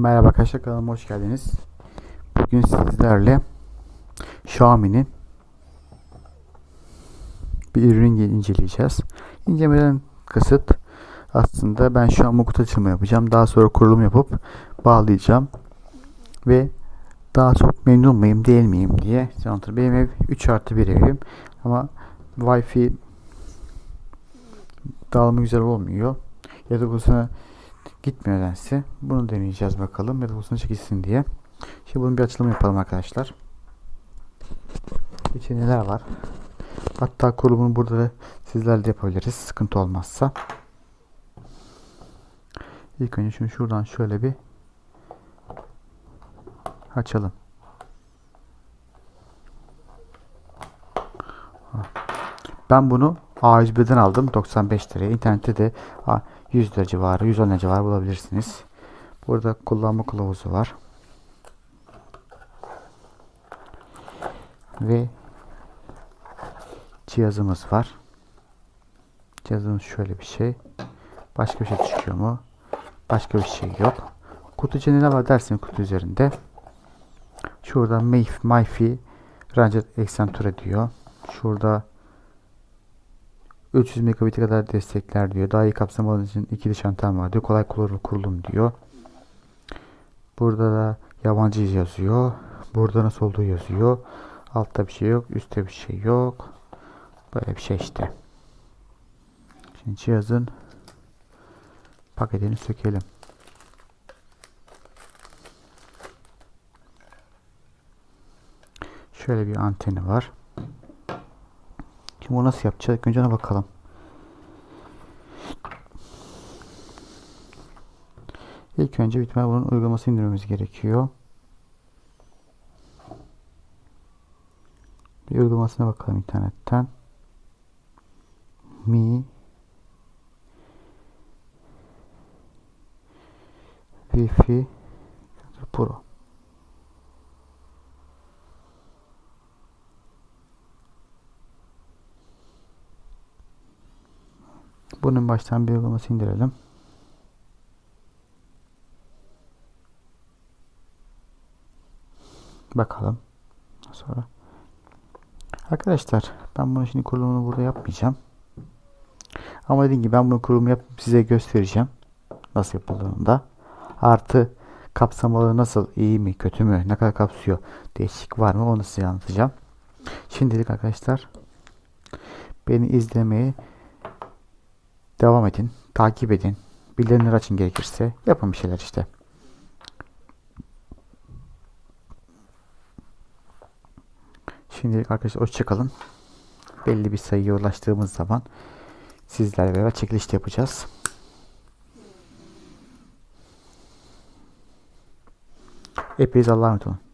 Merhaba arkadaşlar kanalıma hoş geldiniz. Bugün sizlerle Xiaomi'nin bir ürünü inceleyeceğiz. İncelemeden kasıt aslında ben şu an bu kutu açılımı yapacağım. Daha sonra kurulum yapıp bağlayacağım. Ve daha çok memnun muyum değil miyim diye. Benim ev 3 artı 1 evim ama Wi-Fi dağılımı güzel olmuyor. Yatak odasına gitmiyor nedense. Bunu deneyeceğiz bakalım. Odasına çekilsin diye. Şimdi bunun bir açılımı yapalım arkadaşlar. İçinde neler var? Hatta kurulumunu burada da sizler de yapabiliriz. Sıkıntı olmazsa. İlk önce şunu şuradan şöyle bir açalım. Ben bunu A101'den aldım 95 liraya. İnternette de 100 lira civarı, 110 lira civarı bulabilirsiniz. Burada kullanma kılavuzu var. Ve cihazımız var. Cihazımız şöyle bir şey. Başka bir şey çıkıyor mu? Başka bir şey yok. Kutu içinde ne var dersin kutu üzerinde. Şurada MiFi Ranger Accenture diyor. Şurada 300 megabit'e kadar destekler diyor. Daha iyi kapsamalı için ikili çantam var diyor. Kolay kullanılır kurulum diyor. Burada da yabancı yazıyor. Burada nasıl olduğu yazıyor. Altta bir şey yok. Üstte bir şey yok. Böyle bir şey işte. Şimdi cihazın paketini sökelim. Şöyle bir anteni var. Şimdi bunu nasıl yapacağız? Önce ona bakalım. İlk önce bitmel bunun uygulamasını indirmemiz gerekiyor. Bir uygulamasına bakalım internetten. Mi Wi-Fi Pro Bunun baştan bir uygulaması indirelim. Bakalım. Sonra. Arkadaşlar ben bunu şimdi kurulumunu burada yapmayacağım. Ama dediğim gibi ben bunu kurulumu yapıp size göstereceğim. Nasıl yapıldığını da. Artı kapsamaları nasıl iyi mi kötü mü ne kadar kapsıyor değişik var mı onu size anlatacağım. Şimdilik arkadaşlar beni izlemeyi devam edin. Takip edin. Bildirimleri açın gerekirse. Yapın bir şeyler işte. Şimdilik arkadaşlar hoşçakalın. Belli bir sayıya ulaştığımız zaman sizlerle beraber çekiliş yapacağız. Hepiniz Allah'a emanet olun.